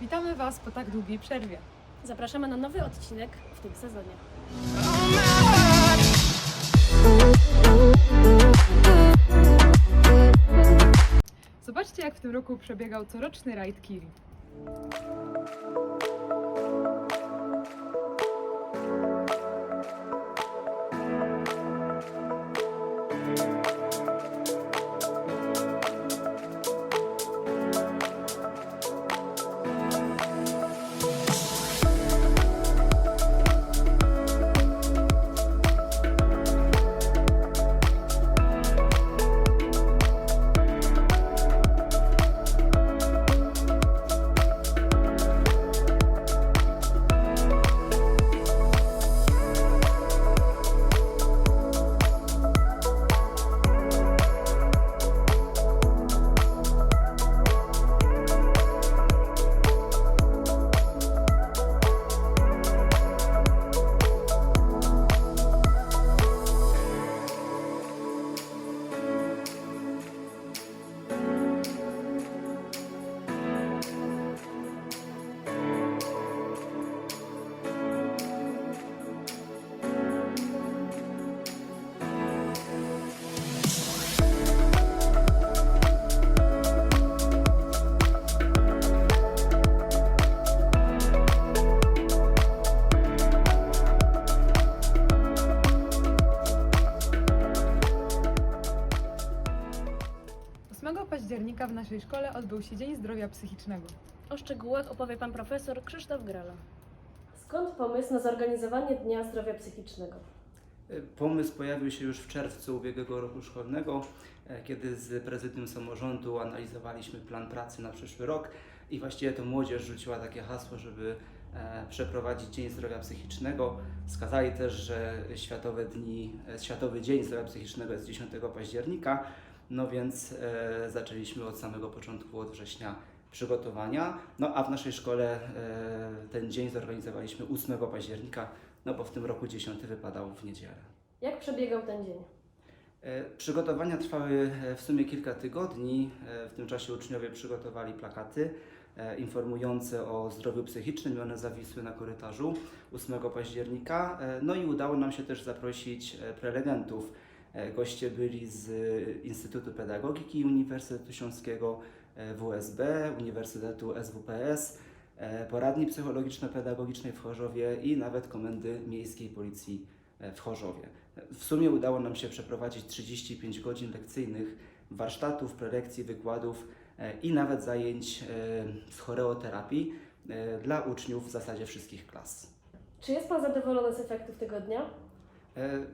Witamy Was po tak długiej przerwie. Zapraszamy na nowy odcinek w tym sezonie. Zobaczcie, jak w tym roku przebiegał coroczny rajd Kiri. Ósmego października w naszej szkole odbył się Dzień Zdrowia Psychicznego. O szczegółach opowie pan profesor Krzysztof Grala. Skąd pomysł na zorganizowanie Dnia Zdrowia Psychicznego? Pomysł pojawił się już w czerwcu ubiegłego roku szkolnego, e, kiedy z prezydium samorządu analizowaliśmy plan pracy na przyszły rok i właściwie to młodzież rzuciła takie hasło, żeby e, przeprowadzić Dzień Zdrowia Psychicznego. Wskazali też, że Światowe Dni, e, Światowy Dzień Zdrowia Psychicznego jest 10 października, no więc e, zaczęliśmy od samego początku, od września przygotowania. No a w naszej szkole e, ten dzień zorganizowaliśmy 8 października, no bo w tym roku 10 wypadał w niedzielę. Jak przebiegał ten dzień? E, Przygotowania trwały e, w sumie kilka tygodni. E, W tym czasie uczniowie przygotowali plakaty informujące o zdrowiu psychicznym i one zawisły na korytarzu 8 października. No i udało nam się też zaprosić prelegentów. E, Goście byli z Instytutu Pedagogiki Uniwersytetu Śląskiego, e, WSB, Uniwersytetu SWPS, e, poradni psychologiczno-pedagogicznej w Chorzowie i nawet Komendy Miejskiej Policji e, w Chorzowie. W sumie udało nam się przeprowadzić 35 godzin lekcyjnych, warsztatów, prelekcji, wykładów e, i nawet zajęć e, z choreoterapii e, dla uczniów w zasadzie wszystkich klas. Czy jest pan zadowolony z efektów tego dnia? E,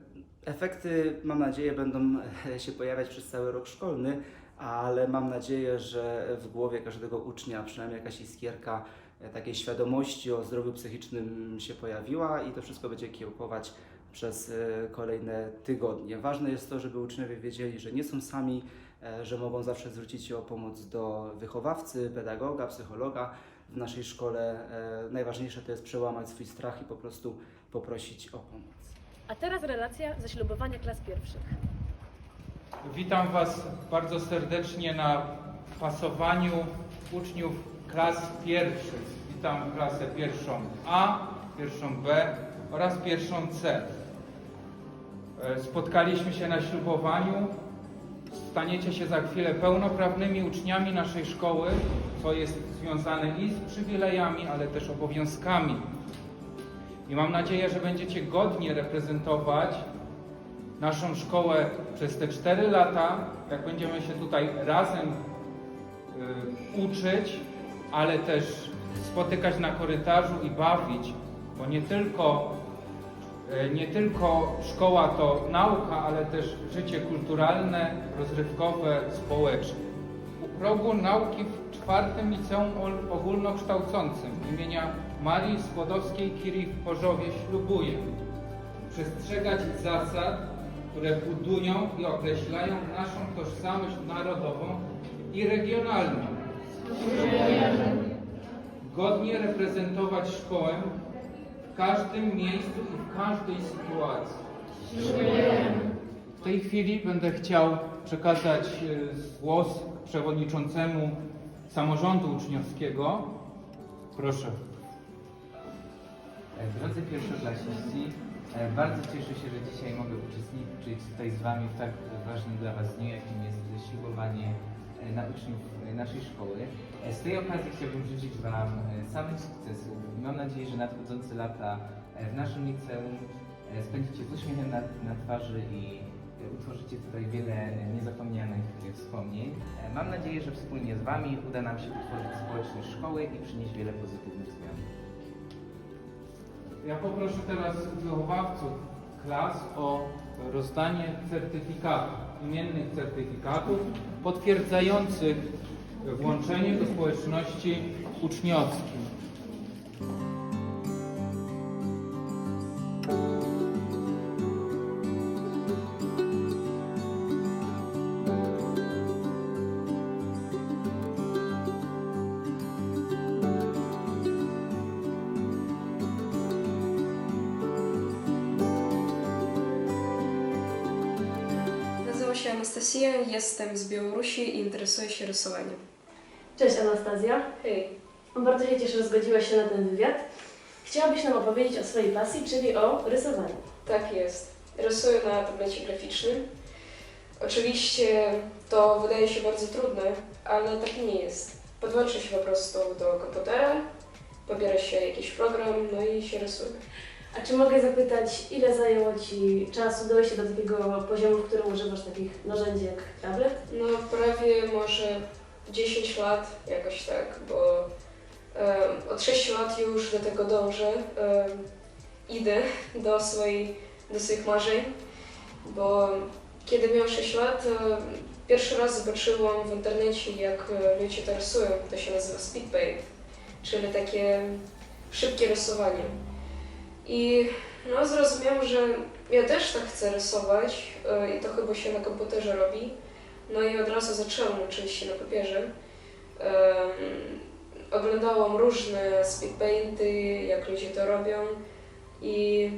Efekty, mam nadzieję, będą e, się pojawiać przez cały rok szkolny, ale mam nadzieję, że w głowie każdego ucznia przynajmniej jakaś iskierka e, takiej świadomości o zdrowiu psychicznym się pojawiła i to wszystko będzie kiełkować przez kolejne tygodnie. Ważne jest to, żeby uczniowie wiedzieli, że nie są sami, że mogą zawsze zwrócić się o pomoc do wychowawcy, pedagoga, psychologa. W naszej szkole najważniejsze to jest przełamać swój strach i po prostu poprosić o pomoc. A teraz relacja ze ślubowania klas pierwszych. Witam Was bardzo serdecznie na pasowaniu uczniów klas pierwszych. Witam klasę pierwszą A, pierwszą B oraz pierwszą C. E, Spotkaliśmy się na ślubowaniu. Staniecie się za chwilę pełnoprawnymi uczniami naszej szkoły, co jest związane i z przywilejami, ale też obowiązkami. I mam nadzieję, że będziecie godnie reprezentować naszą szkołę przez te 4 lata, jak będziemy się tutaj razem y, uczyć, ale też spotykać na korytarzu i bawić, bo nie tylko, y, nie tylko szkoła to nauka, ale też życie kulturalne, rozrywkowe, społeczne. Progu nauki w czwartym liceum ogólnokształcącym imienia Marii Skłodowskiej-Curie w Chorzowie ślubuję przestrzegać zasad, które budują i określają naszą tożsamość narodową i regionalną. Godnie reprezentować szkołę w każdym miejscu i w każdej sytuacji. W tej chwili będę chciał przekazać e, głos przewodniczącemu samorządu uczniowskiego, Proszę. E, Drodzy pierwszoklasiści, e, bardzo cieszę się, że dzisiaj mogę uczestniczyć tutaj z Wami w tak ważnym dla Was dniu, jakim jest ślubowanie e, na uczniów naszej szkoły. Z tej okazji chciałbym życzyć Wam samych sukcesów mam nadzieję, że nadchodzące lata w naszym liceum spędzicie z uśmiechem na, na twarzy i utworzycie tutaj wiele e, niezapomnianych e, wspomnień. E, Mam nadzieję, że wspólnie z Wami uda nam się utworzyć społeczność szkoły i przynieść wiele pozytywnych zmian. Ja poproszę teraz wychowawców klas o rozdanie certyfikatów, imiennych certyfikatów potwierdzających włączenie do społeczności uczniowskiej. Nazywam się Anastasia, jestem z Białorusi i interesuję się rysowaniem. Cześć Anastazja. Hej. Bardzo się cieszę, że zgodziłaś się na ten wywiad. Chciałabyś nam opowiedzieć o swojej pasji, czyli o rysowaniu. Tak jest. Rysuję na tablecie graficznym. Oczywiście to wydaje się bardzo trudne, ale tak nie jest. Podłącza się po prostu do komputera, pobiera się jakiś program, no i się rysuje. A czy mogę zapytać, ile zajęło Ci czasu dojście do takiego poziomu, w którym używasz takich narzędzi jak tablet? No prawie może 10 lat, jakoś tak, bo em, od 6 lat już do tego dążę. em, idę do, swojej, do swoich marzeń, bo kiedy miałam 6 lat, em, pierwszy raz zobaczyłam w internecie, jak e, ludzie to rysują. To się nazywa speed paint, czyli takie szybkie rysowanie. I no, zrozumiałam, że ja też tak chcę rysować e, i to chyba się na komputerze robi. No i od razu zaczęłam uczyć się na papierze. Oglądałam różne speedpainty, jak ludzie to robią i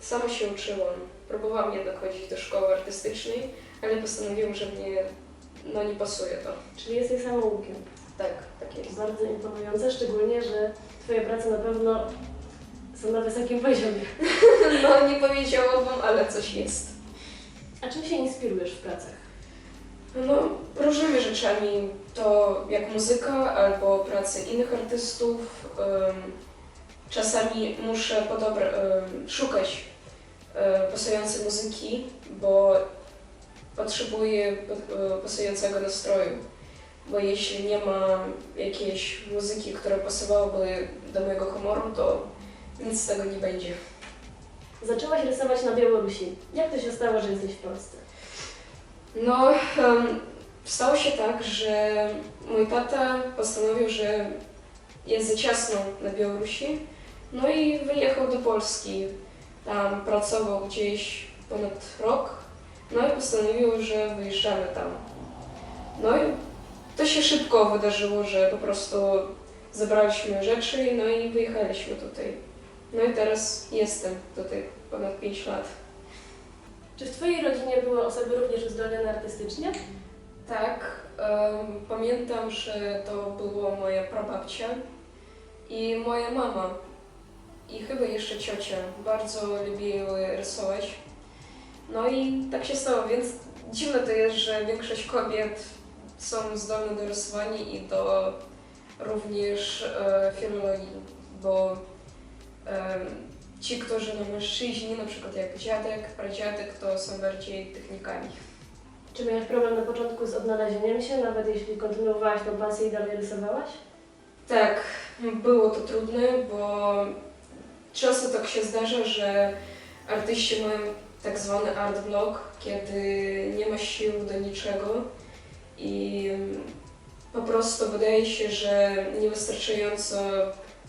sama się uczyłam. Próbowałam jednak chodzić do szkoły artystycznej, ale postanowiłam, że mnie no, nie pasuje to. Czyli jesteś samoukiem. Tak, tak jest. Bardzo imponujące, szczególnie, że Twoje prace na pewno są na wysokim poziomie. No nie powiedziałabym, ale coś jest. A czym się inspirujesz w pracach? No, różnymi rzeczami. To jak muzyka albo prace innych artystów. Czasami muszę podobra, szukać e, pasującej muzyki, bo potrzebuję po- e, pasującego nastroju. Bo jeśli nie ma jakiejś muzyki, która pasowałaby do mojego humoru, to nic z tego nie będzie. Zaczęłaś rysować na Białorusi. Jak to się stało, że jesteś w Polsce? No, em, stało się tak, że mój tata postanowił, że jest za ciasno na Białorusi, no i wyjechał do Polski. Tam pracował gdzieś ponad rok, no i postanowił, że wyjeżdżamy tam. No i to się szybko wydarzyło, że po prostu zabraliśmy rzeczy, no i wyjechaliśmy tutaj. No i teraz jestem tutaj ponad 5 lat. Czy w Twojej rodzinie były osoby również uzdolnione artystycznie? Tak, em, pamiętam, że to była moja prababcia i moja mama i chyba jeszcze ciocia. Bardzo lubiły rysować. No i tak się stało, więc dziwne to jest, że większość kobiet są zdolne do rysowania i do również e, filologii, bo ci, którzy no mężczyźni, na przykład jak dziadek, pradziadek, to są bardziej technikami. Czy miałeś problem na początku z odnalezieniem się, nawet jeśli kontynuowałaś tą pasję i dalej rysowałaś? Tak, było to trudne, bo często tak się zdarza, że artyści mają tak zwany art block, kiedy nie ma sił do niczego i po prostu wydaje się, że niewystarczająco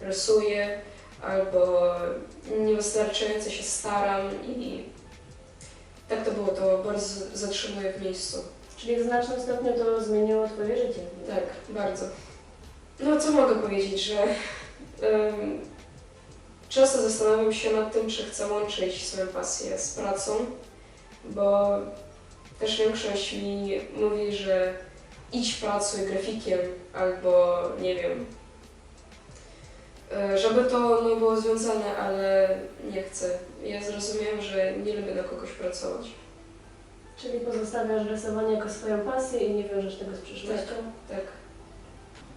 rysuję albo niewystarczająco się staram i tak to było, to bardzo zatrzymuje w miejscu. Czyli w znacznym stopniu to zmieniło Twoje życie. Tak, bardzo. No co mogę powiedzieć, że em, często zastanawiam się nad tym, czy chcę łączyć swoją pasję z pracą, bo też większość mi mówi, że idź pracuj grafikiem albo nie wiem, żeby to no, było związane, ale nie chcę. Ja zrozumiałam, że nie lubię na kogoś pracować. Czyli pozostawiasz rysowanie jako swoją pasję i nie wiążesz tego z przyszłością? Tak.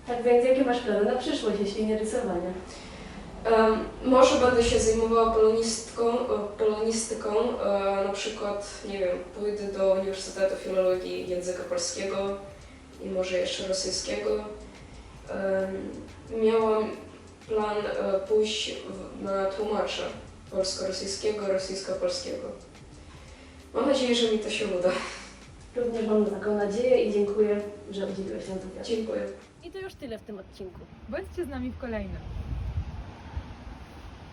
Tak więc jakie masz plany na przyszłość, jeśli nie rysowanie? Em, może będę się zajmowała polonistką, e, polonistyką, e, na przykład, nie wiem, pójdę do Uniwersytetu Filologii Języka Polskiego i może jeszcze rosyjskiego. Em, miałam plan e, pójść na tłumacza polsko-rosyjskiego, rosyjsko-polskiego. Mam nadzieję, że mi to się uda. Również mam taką nadzieję i dziękuję, że udzieliłeś nam wywiadu. Dziękuję. I to już tyle w tym odcinku. Bądźcie z nami w kolejnym.